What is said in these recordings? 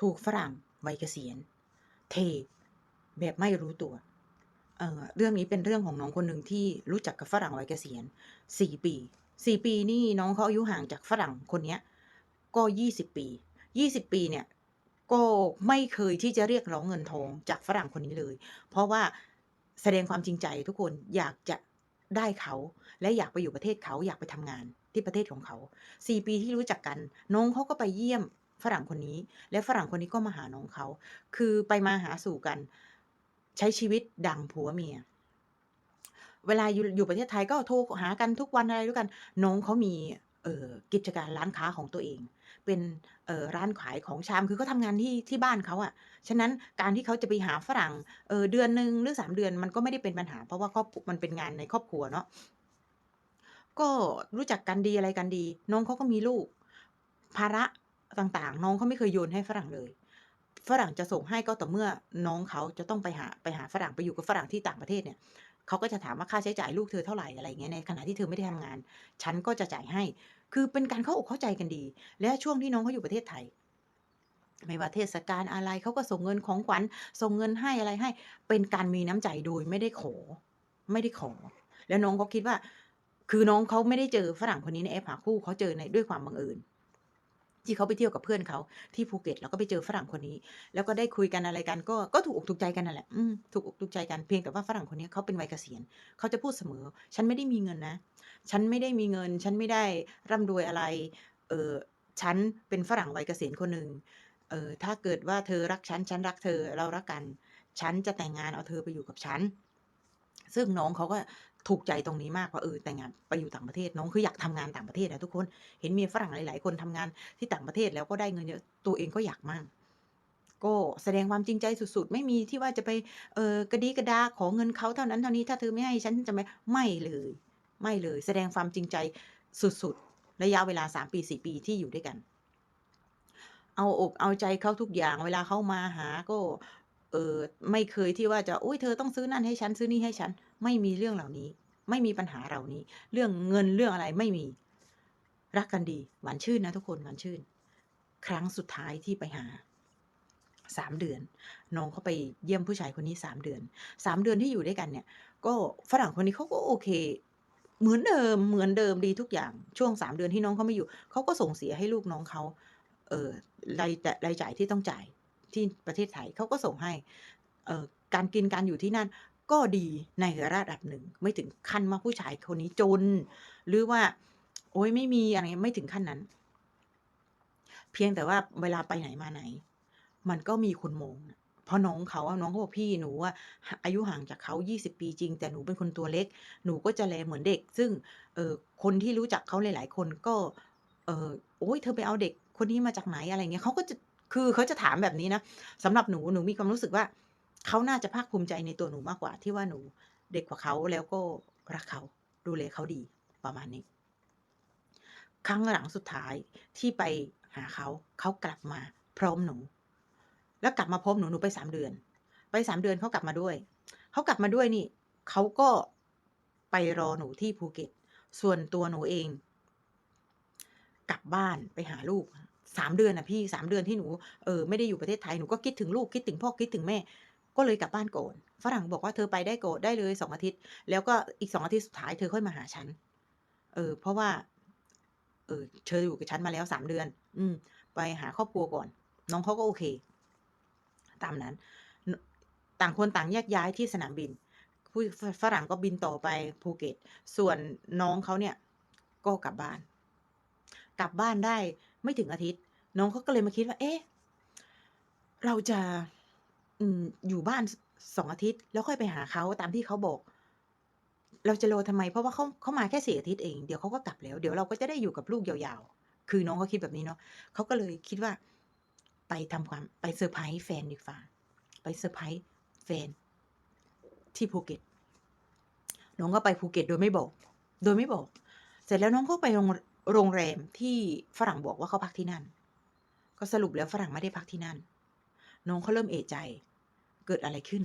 ถูกฝรั่งวัยเกษียณ เท แบบไม่รู้ตัวเเรื่องนี้เป็นเรื่องของน้องคนหนึ่งที่รู้จักกับฝรั่งวัยเกษียณสี่ปีสี่ปีนี่น้องเขาอายุห่างจากฝรั่งคนนี้ก็ยี่สิบปียี่สิบปีเนี่ยก็ไม่เคยที่จะเรียกร้องเงินทองจากฝรั่งคนนี้เลย เพราะว่าแสดงความจริงใจทุกคนอยากจะได้เขาและอยากไปอยู่ประเทศเขาอยากไปทำงานที่ประเทศของเขาสี่ปีที่รู้จักกัน น้องเขาก็ไปเยี่ยม ฝรั่งคนนี้ และฝรั่งคนนี้ก็มาหาน้องเขา คือไปมาหาสู่กัน ใช้ชีวิตดังผัวเมีย เวลาอยู่อยู่ประเทศไทยก็โทรหากันทุกวันอะไรด้วยกัน น้องเขามีเกิจการร้านค้าของตัวเอง เป็นเร้านขายของชำคือเขาทำงานที่ที่บ้านเขาอะ่ะ ฉะนั้นการที่เขาจะไปหาฝรั่งเเดือนหนึ่งหรือสามเดือนมันก็ไม่ได้เป็นปัญหา เพราะว่าครอบมันเป็นงานในครอบครัวเนาะก็รู้จักกันดีอะไรกันดี น้องเขาก็มีลูก ภาระ ต่างๆ น้องเขาไม่เคยโยนให้ฝรั่งเลย ฝรั่งจะส่งให้ก็ต่อเมื่อน้องเขาจะต้องไปหาไปหาฝรั่งไปอยู่กับฝรั่งที่ต่างประเทศเนี่ยเขาก็จะถามว่าค่าใช้จ่ายลูกเธอเท่าไหร่อะไรเงี้ยในขณะที่เธอไม่ได้ทำงาน ฉันก็จะจ่ายให้ คือเป็นการเข้าอกเข้าใจกันดี และช่วงที่น้องเขาอยู่ประเทศไทยไม่ว่าเทศกาลอะไรเขาก็ส่งเงินของขวัญส่งเงินให้อะไรให้ เป็นการมีน้ำใจโดยไม่ได้ขอ ไม่ได้ขอ แล้วน้องเขาคิดว่า คือน้องเขาไม่ได้เจอฝรั่งคนนี้ในแอปหาคู่เขาเจอในด้วยความบังเอิญ ที่เขาไปเที่ยวกับเพื่อนเขาที่ภูเก็ตแล้วก็ไปเจอฝรั่งคนนี้ แล้วก็ได้คุยกันอะไรกันก็ก็ถูกอกถูกใจกันนั่นแหละถูกอกถูกใจกันเพียงแต่ว่าฝรั่งคนนี้เขาเป็นวัยเกษียณเขาจะพูดเสมอ ฉันไม่ได้มีเงินนะ ฉันไม่ได้มีเงิน ฉันไม่ได้ร่ำรวยอะไรเออฉันเป็นฝรั่งวัยเกษียณคนหนึ่งเออถ้าเกิดว่าเธอรักฉันฉันรักเธอเรารักกัน ฉันจะแต่งงานเอาเธอไปอยู่กับฉันซึ่งน้องเขาก็ ถูกใจตรงนี้มากว่าเออแต่งงานไปอยู่ต่างประเทศน้องคืออยากทำงานต่างประเทศนะทุกคนเห็นมีฝรั่งหลาย ๆ คนทำงานที่ต่างประเทศแล้วก็ได้เงินเยอะตัวเองก็อยากมั่งก็แสดงความจริงใจสุดๆ ไม่มีที่ว่าจะไปเออกระดีกระดาขอเงินเขาเท่านั้นเท่านี้ถ้าเธอไม่ให้ฉันจะไม่ไม่เลย ไม่เลย แสดงความจริงใจสุดๆ ระยะเวลาสามปีสี่ปีที่อยู่ด้วยกัน เอาอกเอาใจเขาทุกอย่าง เวลาเขามาหาก็เออไม่เคยที่ว่าจะอุ้ยเธอต้องซื้อนั่นให้ฉันซื้อนี่ให้ฉัน ไม่มีเรื่องเหล่านี้ ไม่มีปัญหาเหล่านี้ เรื่องเงินเรื่องอะไรไม่มีรักกันดีหวานชื่นนะทุกคนหวานชื่น ครั้งสุดท้ายที่ไปหาสามเดือน น้องเขาไปเยี่ยมผู้ชายคนนี้สามเดือนสามเดือนที่อยู่ด้วยกันเนี่ย ก็ฝรั่งคนนี้เขาก็โอเค เหมือนเดิมเหมือนเดิมดีทุกอย่างช่วงสามเดือนที่น้องเขาไม่อยู่เขาก็ส่งเสียให้ลูกน้องเขาเออรายรายจ่ายที่ต้องจ่ายที่ประเทศไทยเขาก็ส่งให้เออการกินการอยู่ที่นั่น ก็ดีในระดับหนึ่ง ไม่ถึงขั้นว่าผู้ชายคนนี้จน หรือว่า โอ้ยไม่มีอะไรไม่ถึงขั้นนั้น เพียงแต่ว่าเวลาไปไหนมาไหน มันก็มีคนมองเพราะน้องเขาอะน้องเขาบอกพี่หนูว่าอายุห่างจากเขา 20 ปีจริง แต่หนูเป็นคนตัวเล็ก หนูก็จะแลเหมือนเด็ก ซึ่งเออคนที่รู้จักเขาหลาย ๆ คนก็ เออโอ้ยเธอไปเอาเด็กคนนี้มาจากไหนอะไรเงี้ยเขาก็จะคือเขาจะถามแบบนี้นะสำหรับหนูหนูมีความรู้สึกว่า เขาน่าจะภาคภูมิใจในตัวหนูมากกว่า ที่ว่าหนูเด็กกว่าเขาแล้วก็รักเขาดูแลเขาดีประมาณนี้ ครั้งหลังสุดท้ายที่ไปหาเขาเขากลับมาพร้อมหนู แล้วกลับมาพบหนูหนูไปสามเดือน ไปสามเดือนเขากลับมาด้วยเขากลับมาด้วยนี่เขาก็ไปรอหนูที่ภูเก็ต ส่วนตัวหนูเอง กลับบ้านไปหาลูกสามเดือนนะพี่สามเดือนที่หนูเออไม่ได้อยู่ประเทศไทยหนูก็คิดถึงลูกคิดถึงพ่อคิดถึงแม่ ก็เลยกลับบ้านโกนฝรั่งบอกว่าเธอไปได้โกนได้เลยสองอาทิตย์ แล้วก็อีกสองอาทิตย์สุดท้ายเธอค่อยมาหาฉัน เออ เพราะว่า เออเธออยู่กับฉันมาแล้วสามเดือน อืม ไปหาครอบครัวก่อน น้องเขาก็โอเค ตามนั้น ต่างคนต่างแยกย้ายที่สนามบินผู้ฝรั่งก็บินต่อไปภูเก็ต ส่วนน้องเขาเนี่ย ก็กลับบ้าน กลับบ้านได้ไม่ถึงอาทิตย์ น้องเขาก็เลยมาคิดว่า เอ๊ะ เราจะ อืม อยู่บ้านสองอาทิตย์ แล้วค่อยไปหาเขาตามที่เขาบอก เราจะรอทำไม เพราะว่าเขาเขามาแค่สี่อาทิตย์เอง เดี๋ยวเขาก็กลับแล้ว เดี๋ยวเราก็จะได้อยู่กับลูกยาวๆ คือน้องเขาคิดแบบนี้เนาะเขาก็เลยคิดว่า ไปทำความไปเซอร์ไพรส์แฟนดีกว่า ไปเซอร์ไพรส์แฟน ที่ภูเก็ต น้องก็ไปภูเก็ตโดยไม่บอก โดยไม่บอก เสร็จแล้วน้องก็ไปโรงโรงแรมที่ฝรั่งบอกว่าเขาพักที่นั่น ก็สรุปแล้วฝรั่งไม่ได้พักที่นั่น น้องเขาเริ่มเอะใจ เกิดอะไรขึ้น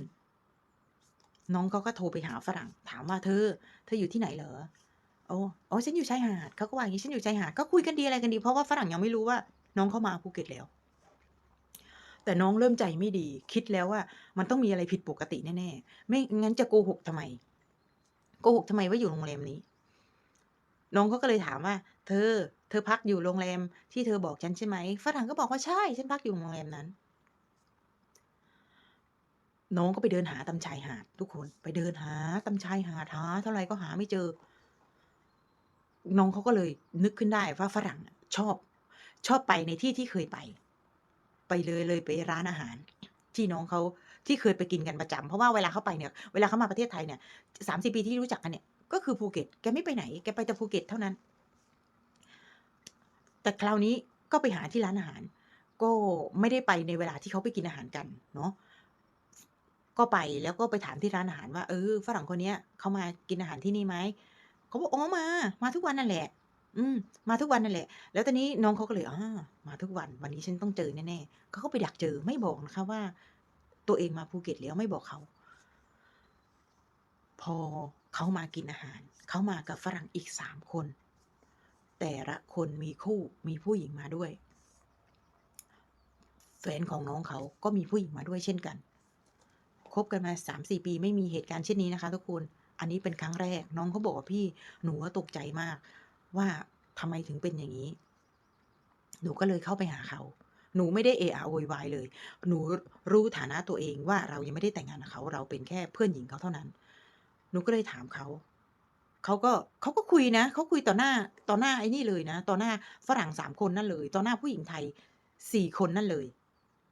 น้องเขาก็โทรไปหาฝรั่ง ถามว่าเธอ เธออยู่ที่ไหนเหรอโอ้โอ้ฉันอยู่ชายหาดเขาก็ว่าอย่างนี้ฉันอยู่ชายหาดก็คุยกันดีอะไรกันดี เพราะว่าฝรั่งยังไม่รู้ว่า น้องเข้ามาภูเก็ตแล้ว แต่น้องเริ่มใจไม่ดี คิดแล้วว่า มันต้องมีอะไรผิดปกติแน่ๆไม่งั้นจะโกหกทำไมโกหกทำไมว่าอยู่โรงแรมนี้ น้องเขาก็เลยถามว่า"เธอ เธอพักอยู่โรงแรมที่เธอบอกฉันใช่ไหม?"ฝรั่งก็บอกว่า"ใช่ ฉันพักอยู่โรงแรมนั้น" น้องก็ไปเดินหาตามชายหาดทุกคนไปเดินหาตามชายหาดหาเท่าไรก็หาไม่เจอ น้องเขาก็เลยนึกขึ้นได้ว่าฝรั่งชอบ ชอบไปในที่ที่เคยไป ไปเลยเลยไปร้านอาหาร ที่น้องเขาที่เคยไปกินกันประจำเพราะว่าเวลาเขาไปเนี่ยเวลาเขามาประเทศไทยเนี่ยสามสิปีที่รู้จักกันเนี่ยก็คือภูเก็ตแกไม่ไปไหน แกไปแต่ภูเก็ตเท่านั้น แต่คราวนี้ก็ไปหาที่ร้านอาหาร ก็ไม่ได้ไปในเวลาที่เขาไปกินอาหารกันเนาะ ก็ไปแล้วก็ไปถามที่ร้านอาหารว่า"เออฝรั่งคนเนี้ยเขามากินอาหารที่นี่ไหม?"เขาบอก"อ๋อมา มาทุกวันนั่นแหละ อืม มาทุกวันนั่นแหละ"แล้วตอนนี้น้องเขาก็เลยอามาทุกวัน วันนี้ฉันต้องเจอแน่ๆเขาก็ไปดักเจอไม่บอกนะคะว่า ตัวเองมาภูเก็ตแล้วไม่บอกเขา พอเขามากินอาหาร เขามากับฝรั่งอีก3คน แต่ละคนมีคู่มีผู้หญิงมาด้วยแฟนของน้องเขาก็มีผู้หญิงมาด้วยเช่นกัน คบกันมา 3-4 ปีไม่มีเหตุการณ์เช่นนี้นะคะ ทุกคน อันนี้เป็นครั้งแรก น้องเขาบอกว่า"พี่หนูอะตกใจมาก ว่าทำไมถึงเป็นอย่างงี้"หนูก็เลยเข้าไปหาเขา หนูไม่ได้เออะโวยวายเลย หนูรู้ฐานะตัวเองว่าเรายังไม่ได้แต่งงานกับเขา เราเป็นแค่เพื่อนหญิงเขาเท่านั้น หนูก็เลยถามเขาเขาก็เขาก็คุยนะเขาคุยต่อหน้าต่อหน้าไอ้นี่เลยนะ ต่อหน้าฝรั่ง3คนนั่นเลย ต่อหน้าผู้หญิงไทย4คนนั่นเลย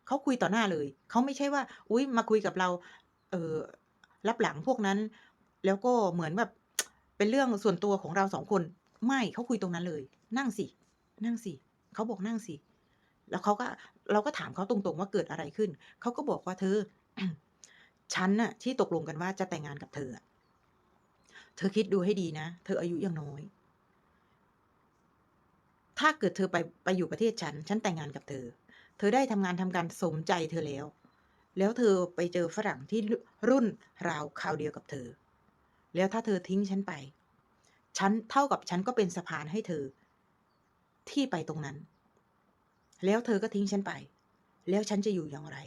เขาคุยต่อหน้าเลย เขาไม่ใช่ว่า อุ๊ยมาคุยกับเรา เอ่อลับหลังพวกนั้น แล้วก็เหมือนแบบเป็นเรื่องส่วนตัวของเรา2คน ไม่เขาคุยตรงนั้นเลย"นั่งสิ นั่งสิ"เขาบอก"นั่งสิ"แล้วเขาก็เราก็ถามเขาตรงๆว่าเกิดอะไรขึ้น เขาก็บอกว่า"เธอ ฉันน่ะ ที่ตกลงกันว่าจะแต่งงานกับเธออะเธอคิดดูให้ดีนะ เธออายุยังน้อย ถ้าเกิดเธอไปไปอยู่ประเทศฉัน ฉันแต่งงานกับเธอ เธอได้ทำงานทำการสมใจเธอแล้ว แล้วเธอไปเจอฝรั่งที่รุ่นราวคราวเดียวกับเธอ แล้วถ้าเธอทิ้งฉันไป ฉันเท่ากับฉันก็เป็นสะพานให้เธอ ที่ไปตรงนั้น แล้วเธอก็ทิ้งฉันไป แล้วฉันจะอยู่อย่างไร?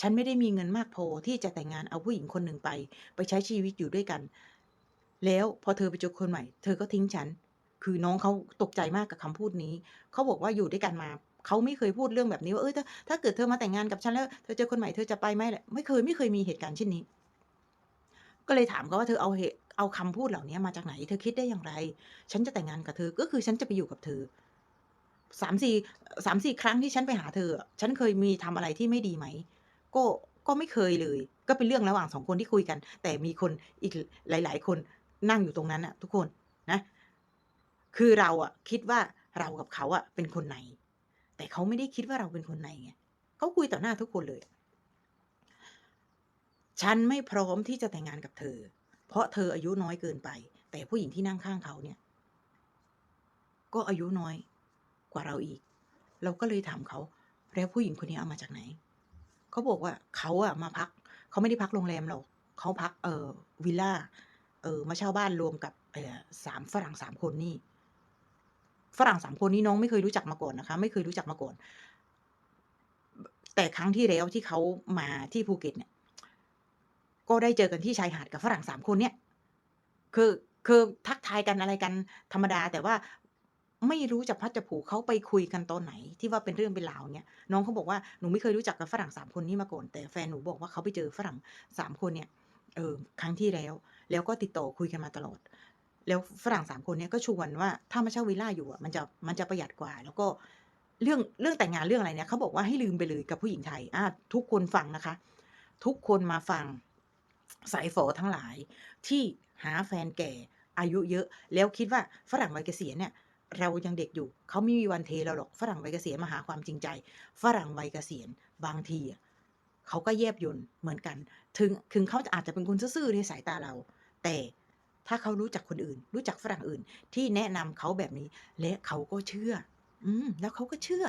ฉันไม่ได้มีเงินมากพอที่จะแต่งงานเอาผู้หญิงคนหนึ่งไป ไปใช้ชีวิตอยู่ด้วยกัน แล้วพอเธอไปเจอคนใหม่ เธอก็ทิ้งฉัน"คือน้องเขาตกใจมากกับคำพูดนี้ เขาบอกว่าอยู่ด้วยกันมา เขาไม่เคยพูดเรื่องแบบนี้ว่า"เออถ้าถ้าเกิดเธอมาแต่งงานกับฉันแล้วเธอเจอคนใหม่เธอจะไปไหม?"ไรไม่เคยไม่เคยมีเหตุการณ์เช่นนี้ ก็เลยถามเขาว่า"เธอเอาเหตุเอาคำพูดเหล่านี้มาจากไหน?เธอคิดได้อย่างไร?ฉันจะแต่งงานกับเธอ ก็คือฉันจะไปอยู่กับเธอ3-4เอ่อ3-4ครั้งที่ฉันไปหาเธอ ฉันเคยมีทำอะไรที่ไม่ดีไหม?ก็ก็ไม่เคยเลย ก็เป็นเรื่องระหว่าง2คนที่คุยกัน แต่มีคนอีกหลาย ๆ คนนั่งอยู่ตรงนั้นน่ะทุกคนนะ คือเราอะคิดว่าเรากับเขาอะเป็นคนใน แต่เขาไม่ได้คิดว่าเราเป็นคนในไงเขาคุยต่อหน้าทุกคนเลย"ฉันไม่พร้อมที่จะแต่งงานกับเธอ เพราะเธออายุน้อยเกินไป"แต่ผู้หญิงที่นั่งข้างเขาเนี่ย ก็อายุน้อยกว่าเราอีก เราก็เลยถามเขา"แล้วผู้หญิงคนนี้เอามาจากไหน?"เขาบอกว่า"เขาอะมาพัก เขาไม่ได้พักโรงแรมหรอกเขาพักเออวิลล่าเออมาเช่าบ้านรวมกับเอ่อ3ฝรั่ง3คนนี่" ฝรั่ง3คนนี้น้องไม่เคยรู้จักมาก่อนนะคะ ไม่เคยรู้จักมาก่อน แต่ครั้งที่แล้วที่เขามาที่ภูเก็ตเนี่ย ก็ได้เจอกันที่ชายหาดกับฝรั่ง3คนเนี่ย คือคือทักทายกันอะไรกันธรรมดา แต่ว่าไม่รู้จะพัดจะผลูเขาไปคุยกันตอนไหน ที่ว่าเป็นเรื่องเป็นราวเงี้ยน้องเขาบอกว่า"หนูไม่เคยรู้จักกับฝรั่ง3คนนี้มาก่อน"แต่แฟนหนูบอกว่าเขาไปเจอฝรั่ง3คนเนี่ยเออครั้งที่แล้ว แล้วก็ติดต่อคุยกันมาตลอด แล้วฝรั่ง3คนเนี้ยก็ชวนว่าถ้ามาเช่าวิลล่าอยู่อะมันจะมันจะประหยัดกว่า แล้วก็เรื่องเรื่องแต่งงานเรื่องอะไรเนี่ยเขาบอกว่าให้ลืมไปเลยกับผู้หญิงไทยอ่าทุกคนฟังนะคะ ทุกคนมาฟังสายฝอทั้งหลาย ที่หาแฟนแก่อายุเยอะ แล้วคิดว่าฝรั่งวัยเกษียณเนี่ยเรายังเด็กอยู่เขาไม่มีวันเทเราหรอกฝรั่งวัยเกษียณมาหาความจริงใจ ฝรั่งวัยเกษียณบางทีเขาก็แยบยลเหมือนกัน ถึงถึงเขาอาจจะเป็นคนซื่อๆในสายตาเรา แต่ ถ้าเขารู้จักคนอื่น รู้จักฝรั่งอื่น ที่แนะนำเขาแบบนี้ และเขาก็เชื่อ อืมแล้วเขาก็เชื่อ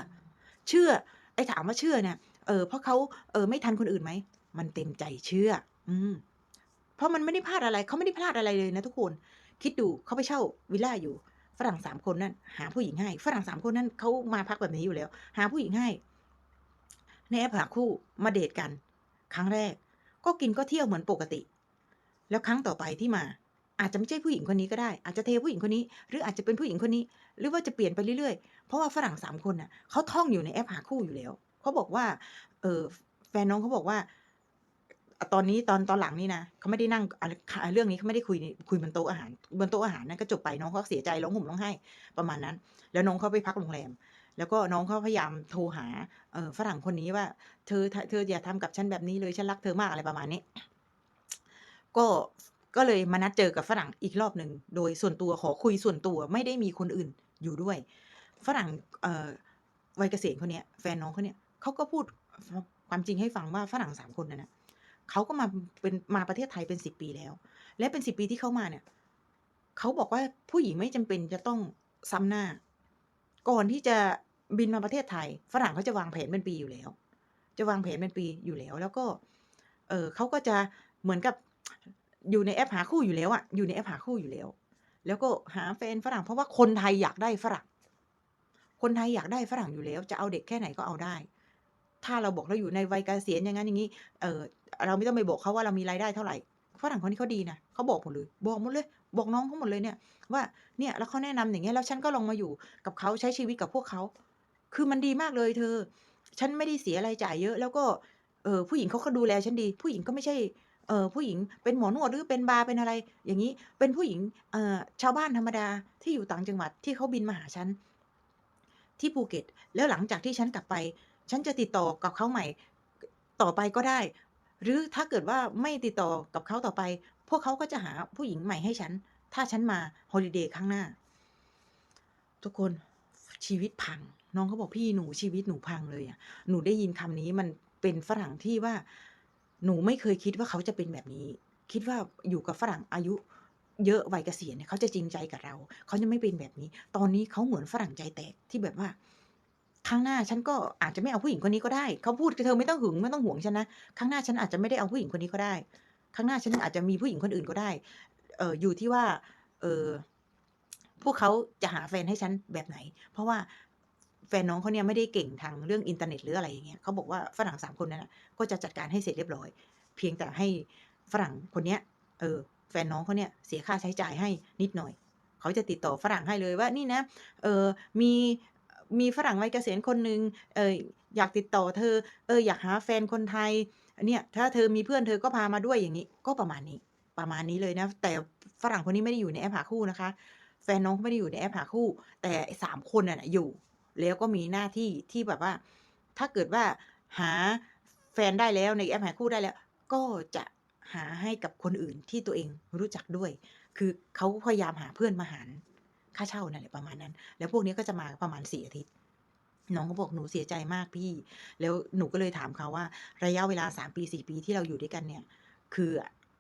เชื่อ ไอ้ถามว่าเชื่อเนี่ยเออเพราะเขาเออไม่ทันคนอื่นไหม?มันเต็มใจเชื่อ อืมเพราะมันไม่ได้พลาดอะไรเขาไม่ได้พลาดอะไรเลยนะทุกคน คิดดูเขาไปเช่าวิลล่าอยู่ ฝรั่ง3คนนั่นหาผู้หญิงให้ฝรั่ง3คนนั้นเขามาพักแบบนี้อยู่แล้ว หาผู้หญิงให้ในแอปหาคู่มาเดทกัน ครั้งแรก ก็กินก็เที่ยวเหมือนปกติ แล้วครั้งต่อไปที่มา อาจจะไม่ใช่ผู้หญิงคนนี้ก็ได้ อาจจะเทผู้หญิงคนนี้ หรืออาจจะเป็นผู้หญิงคนนี้ หรือว่าจะเปลี่ยนไปเรื่อยๆ เพราะว่าฝรั่งสามคนน่ะเขาท่องอยู่ในแอปหาคู่อยู่แล้วเขาบอกว่า เออแฟนน้องเขาบอกว่าตอนนี้ตอนตอนหลังนี่นะเขาไม่ได้นั่งอะอะเรื่องนี้เขาไม่ได้คุยคุยบนโต๊ะอาหารบนโต๊ะอาหารนั่นก็จบไปน้องเขาเสียใจร้องห่มร้องไห้ประมาณนั้น แล้วน้องเขาไปพักโรงแรม แล้วก็น้องเขาพยายามโทรหาเออฝรั่งคนนี้ว่า เธอเธออย่าทำกับฉันแบบนี้เลยฉันรักเธอมากอะไรประมาณนี้ ก็ ก็เลยมานัดเจอกับฝรั่งอีกรอบหนึ่ง โดยส่วนตัวขอคุยส่วนตัวไม่ได้มีคนอื่นอยู่ด้วย ฝรั่งวัยเกษียณคนเนี้ยแฟนน้องเขาเนี่ยเขาก็พูดความจริงให้ฟังว่าฝรั่งสามคนนั่นนะเขาก็มาเป็นมาประเทศไทยเป็นสิบปีแล้ว และเป็นสิบปีที่เขามาเนี่ยเขาบอกว่าผู้หญิงไม่จำเป็นจะต้องซ้ำหน้า ก่อนที่จะบินมาประเทศไทย ฝรั่งเขาจะวางแผนเป็นปีอยู่แล้ว จะวางแผนเป็นปีอยู่แล้ว แล้วก็ เออเขาก็จะเหมือนกับ อยู่ในแอปหาคู่อยู่แล้วอะอยู่ในแอปหาคู่อยู่แล้ว แล้วก็หาแฟนฝรั่ง เพราะว่าคนไทยอยากได้ฝรั่ง คนไทยอยากได้ฝรั่งอยู่แล้ว จะเอาเด็กแค่ไหนก็เอาได้ ถ้าเราบอกเราอยู่ในวัยเกษียณอย่างนั้นอย่างนี้ เออเราไม่ต้องไปบอกเขาว่าเรามีรายได้เท่าไหร่ฝรั่งคนนี้เขาดีนะเขาบอกหมดเลย บอกหมดเลย บอกน้องเขาหมดเลยเนี่ย ว่าเนี่ยแล้วเขาแนะนำอย่างเงี้ยแล้วฉันก็ลองมาอยู่กับเขาใช้ชีวิตกับพวกเขาคือมันดีมากเลยเธอ ฉันไม่ได้เสียอะไรจ่ายเยอะ แล้วก็เออผู้หญิงเขาก็ดูแลฉันดี ผู้หญิงก็ไม่ใช่ เออผู้หญิงเป็นหมอนวดหรือเป็นบาร์เป็นอะไร อย่างนี้เป็นผู้หญิงเอ่อชาวบ้านธรรมดาที่อยู่ต่างจังหวัดที่เขาบินมาหาฉันที่ภูเก็ต แล้วหลังจากที่ฉันกลับไป ฉันจะติดต่อกับเขาใหม่ ต่อไปก็ได้ หรือถ้าเกิดว่าไม่ติดต่อกับเขาต่อไป พวกเขาก็จะหาผู้หญิงใหม่ให้ฉัน ถ้าฉันมาฮอลิเดย์ครั้งหน้า ทุกคนชีวิตพัง น้องเขาบอกพี่หนูชีวิตหนูพังเลยอะหนูได้ยินคำนี้มันเป็นฝรั่งที่ว่า หนูไม่เคยคิดว่าเขาจะเป็นแบบนี้ คิดว่าอยู่กับฝรั่งอายุ เยอะวัยเกษียณเนี่ยเขาจะจริงใจกับเรา เขาจะไม่เป็นแบบนี้ ตอนนี้เขาเหมือนฝรั่งใจแตกที่แบบว่าครั้งหน้าฉันก็อาจจะไม่เอาผู้หญิงคนนี้ก็ได้ เขาพูดกับเธอไม่ต้องหึงไม่ต้องห่วงฉันนะครั้งหน้าฉันอาจจะไม่ได้เอาผู้หญิงคนนี้ก็ได้ครั้งหน้าฉันอาจจะมีผู้หญิงคนอื่นก็ได้ เอออยู่ที่ว่า เออพวกเขาจะหาแฟนให้ฉันแบบไหน เพราะว่า แฟนน้องเขาเนี่ยไม่ได้เก่งทางเรื่องอินเทอร์เน็ตหรืออะไรอย่างเงี้ยเขาบอกว่าฝรั่งสามคนนั้นนะก็จะจัดการให้เสร็จเรียบร้อย เพียงแต่ให้ฝรั่งคนเนี้ยเออแฟนน้องเขาเนี่ยเสียค่าใช้จ่ายให้นิดหน่อย เขาจะติดต่อฝรั่งให้เลยว่านี่นะเออมีมีฝรั่งวัยเกษียณคนหนึ่งเอออยากติดต่อเธอเอออยากหาแฟนคนไทยเนี่ยถ้าเธอมีเพื่อนเธอก็พามาด้วยอย่างนี้ ก็ประมาณนี้ประมาณนี้เลยนะ แต่ฝรั่งคนนี้ไม่ได้อยู่ในแอปหาคู่นะคะ แฟนน้องไม่ได้อยู่ในแอปหาคู่ แต่สามคนน่ะอยู่ แล้วก็มีหน้าที่ที่แบบว่า ถ้าเกิดว่าหาแฟนได้แล้วในแอปหาคู่ได้แล้ว ก็จะหาให้กับคนอื่นที่ตัวเองรู้จักด้วย คือเขาพยายามหาเพื่อนมาหารค่าเช่านั่นแหละประมาณนั้น แล้วพวกนี้ก็จะมาประมาณสี่อาทิตย์ น้องก็บอกหนูเสียใจมากพี่ แล้วหนูก็เลยถามเขาว่า ระยะเวลาสามปีสี่ปีที่เราอยู่ด้วยกันเนี่ย คือ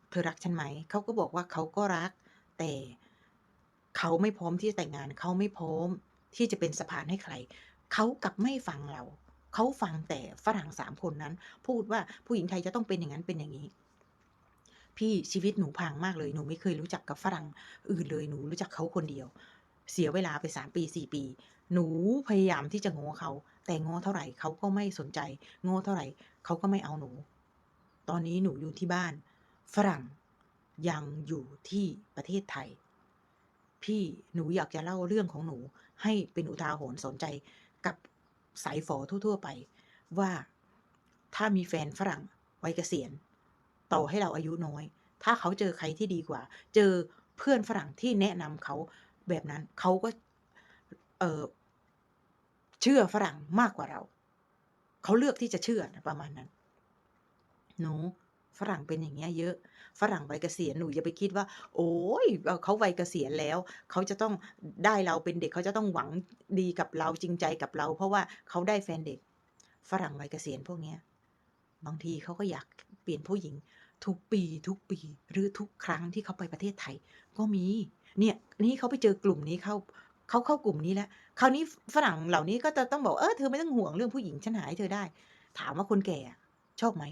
เธอรักฉันไหม เขาก็บอกว่าเขาก็รัก แต่เขาไม่พร้อมที่จะแต่งงาน เขาไม่พร้อม ที่จะเป็นสะพานให้ใคร เขากลับไม่ฟังเรา เขาฟังแต่ฝรั่งสามคนนั้น พูดว่าผู้หญิงไทยจะต้องเป็นอย่างนั้นเป็นอย่างนี้ พี่ชีวิตหนูพังมากเลย หนูไม่เคยรู้จักกับฝรั่งอื่นเลย หนูรู้จักเขาคนเดียว เสียเวลาไปสามปีสี่ปี หนูพยายามที่จะง้อเขา แต่ง้อเท่าไหร่เขาก็ไม่สนใจง้อเท่าไหร่เขาก็ไม่เอาหนู ตอนนี้หนูอยู่ที่บ้าน ฝรั่งยังอยู่ที่ประเทศไทย พี่หนูอยากจะเล่าเรื่องของหนู ให้เป็นอุทาหรณ์สนใจกับสายฝอทั่ว ๆ ไป ว่าถ้ามีแฟนฝรั่งไวัยเกษียณต่อให้เราอายุน้อย ถ้าเขาเจอใครที่ดีกว่า เจอเพื่อนฝรั่งที่แนะนำเขาแบบนั้นเขาก็เเชื่อฝรั่งมากกว่าเรา เขาเลือกที่จะเชื่อประมาณนั้น หนูฝรั่งเป็นอย่างเงี้ยเยอะ ฝรั่งวัยเกษียณหนูอย่าไปคิดว่า โอ้ยเขาวัยเกษียณแล้ว เขาจะต้องได้เราเป็นเด็กเขาจะต้องหวังดีกับเราจริงใจกับเรา เพราะว่าเขาได้แฟนเด็ก ฝรั่งวัยเกษียณพวกเนี้ยบางทีเขาก็อยากเปลี่ยนผู้หญิงทุกปีทุกปีหรือทุกครั้งที่เขาไปประเทศไทย ก็มีเนี่ยนี่เขาไปเจอกลุ่มนี้เข้าเขาเข้ากลุ่มนี้แล้วคราวนี้ฝรั่งเหล่านี้ก็จะต้องบอกเออเธอไม่ต้องห่วงเรื่องผู้หญิงฉันหาให้เธอได้ ถามว่าคนแก่อะชอบไหม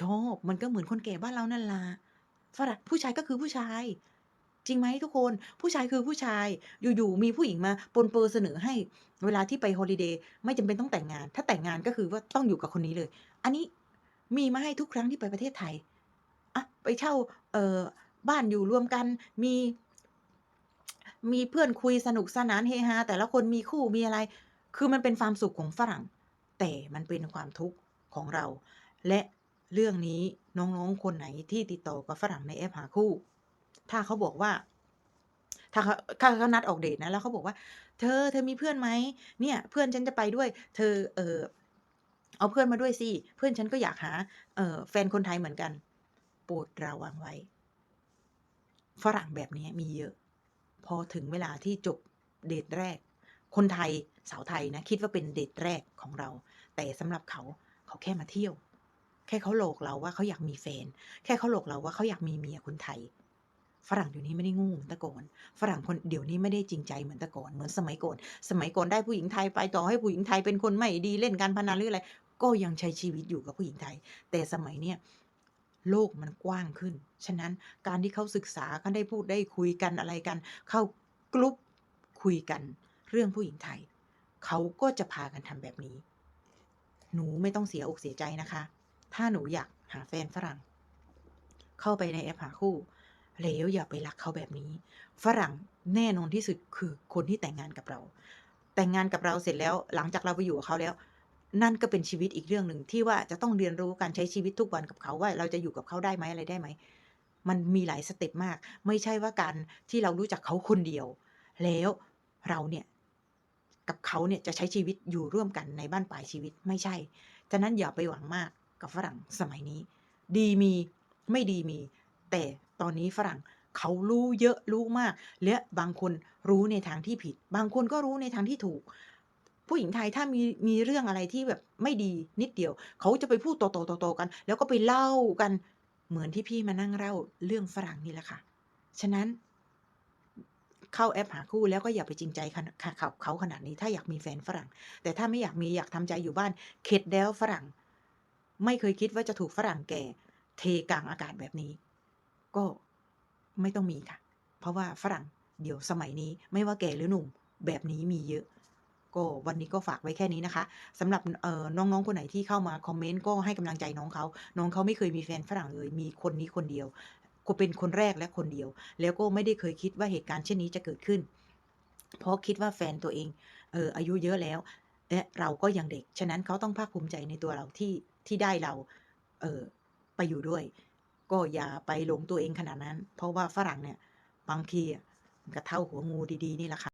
ชอบมันก็เหมือนคนแก่บ้านเรานั่นล่ะ ฝรั่งผู้ชายก็คือผู้ชาย จริงไหมทุกคน ผู้ชายคือผู้ชาย อยู่ๆมีผู้หญิงมาปนเปื้อเสนอให้ เวลาที่ไปฮอลิเดย์ไม่จำเป็นต้องแต่งงาน ถ้าแต่งงานก็คือว่าต้องอยู่กับคนนี้เลย อันนี้มีมาให้ทุกครั้งที่ไปประเทศไทยอะไปเช่าเอ่อบ้านอยู่รวมกันมีมีเพื่อนคุยสนุกสนานเฮฮาแต่ละคนมีคู่มีอะไร คือมันเป็นความสุขของฝรั่ง แต่มันเป็นความทุกข์ของเรา และ เรื่องนี้น้องๆคนไหนที่ติดต่อกับฝรั่งในแอปหาคู่ ถ้าเขาบอกว่า ถ้าเขาถ้าเขานัดออกเดตนะแล้วเขาบอกว่า"เธอ เธอมีเพื่อนไหม?เนี่ย เพื่อนฉันจะไปด้วย เธอ เออเอาเพื่อนมาด้วยสิเพื่อนฉันก็อยากหา เออแฟนคนไทยเหมือนกัน"โปรดระวังไว้ ฝรั่งแบบนี้มีเยอะ พอถึงเวลาที่จบเดตแรก คนไทยสาวไทยนะ คิดว่าเป็นเดตแรกของเรา แต่สำหรับเขาเขาแค่มาเที่ยว แค่เขาหลอกเราว่าเขาอยากมีแฟน แค่เขาหลอกเราว่าเขาอยากมีเมียคนไทย ฝรั่งเดี๋ยวนี้ไม่ได้ง่เหมือนแต่ก่อนฝรั่งคนเดี๋ยวนี้ไม่ได้จริงใจเหมือนแต่ก่อนเหมือนสมัยก่อน สมัยก่อนได้ผู้หญิงไทยไปต่อให้ผู้หญิงไทยเป็นคนไม่ดีเล่นการพนันหรืออะไร ก็ยังใช้ชีวิตอยู่กับผู้หญิงไทย แต่สมัยเนี้ยโลกมันกว้างขึ้น ฉะนั้นการที่เขาศึกษาเขาได้พูดได้คุยกันอะไรกัน เข้ากรุ๊ปคุยกันเรื่องผู้หญิงไทย เขาก็จะพากันทำแบบนี้ หนูไม่ต้องเสียอกเสียใจนะคะ ถ้าหนูอยากหาแฟนฝรั่ง เข้าไปในแอปหาคู่แล้วอย่าไปรักเขาแบบนี้ ฝรั่งแน่นอนที่สุดคือคนที่แต่งงานกับเรา แต่งงานกับเราเสร็จแล้ว หลังจากเราไปอยู่กับเขาแล้ว นั่นก็เป็นชีวิตอีกเรื่องหนึ่งที่ว่าจะต้องเรียนรู้การใช้ชีวิตทุกวันกับเขาว่า เราจะอยู่กับเขาได้ไหมอะไรได้ไหม มันมีหลายสเต็ปมาก ไม่ใช่ว่าการที่เรารู้จักเขาคนเดียว แล้วเราเนี่ยกับเขาเนี่ยจะใช้ชีวิตอยู่ร่วมกันในบ้านปลายชีวิตไม่ใช่ฉะนั้นอย่าไปหวังมาก กับฝรั่งสมัยนี้ ดีมีไม่ดีมี แต่ตอนนี้ฝรั่งเขารู้เยอะรู้มาก และบางคนรู้ในทางที่ผิด บางคนก็รู้ในทางที่ถูก ผู้หญิงไทยถ้ามีมีเรื่องอะไรที่แบบไม่ดีนิดเดียว เขาจะไปพูดโตๆๆๆกัน แล้วก็ไปเล่ากันเหมือนที่พี่มานั่งเล่าเรื่องฝรั่งนี่แหละค่ะ ฉะนั้นเข้าแอปหาคู่แล้วก็อย่าไปจริงใจเขาขนาดนี้ ถ้าอยากมีแฟนฝรั่ง แต่ถ้าไม่อยากมีอยากทำใจอยู่บ้านเข็ดแล้วฝรั่ง ไม่เคยคิดว่าจะถูกฝรั่งแก่ เทกลางอากาศแบบนี้ ก็ไม่ต้องมีค่ะ เพราะว่าฝรั่งเดี๋ยวสมัยนี้ไม่ว่าแก่หรือหนุ่มแบบนี้มีเยอะ ก็วันนี้ก็ฝากไว้แค่นี้นะคะสำหรับเอ่อน้องๆคนไหนที่เข้ามาคอมเมนต์ก็ให้กำลังใจน้องเขา น้องเขาไม่เคยมีแฟนฝรั่งเลยมีคนนี้คนเดียวก็เป็นคนแรกและคนเดียว แล้วก็ไม่ได้เคยคิดว่าเหตุการณ์เช่นนี้จะเกิดขึ้น เพราะคิดว่าแฟนตัวเองเอออายุเยอะแล้วและเราก็ยังเด็ก ฉะนั้นเขาต้องภาคภูมิใจในตัวเราที่ ที่ได้เรา เออไปอยู่ด้วย ก็อย่าไปหลงตัวเองขนาดนั้น เพราะว่าฝรั่งเนี่ย บางทีอะมันก็เท่าหัวงูดีๆ นี่แหละค่ะ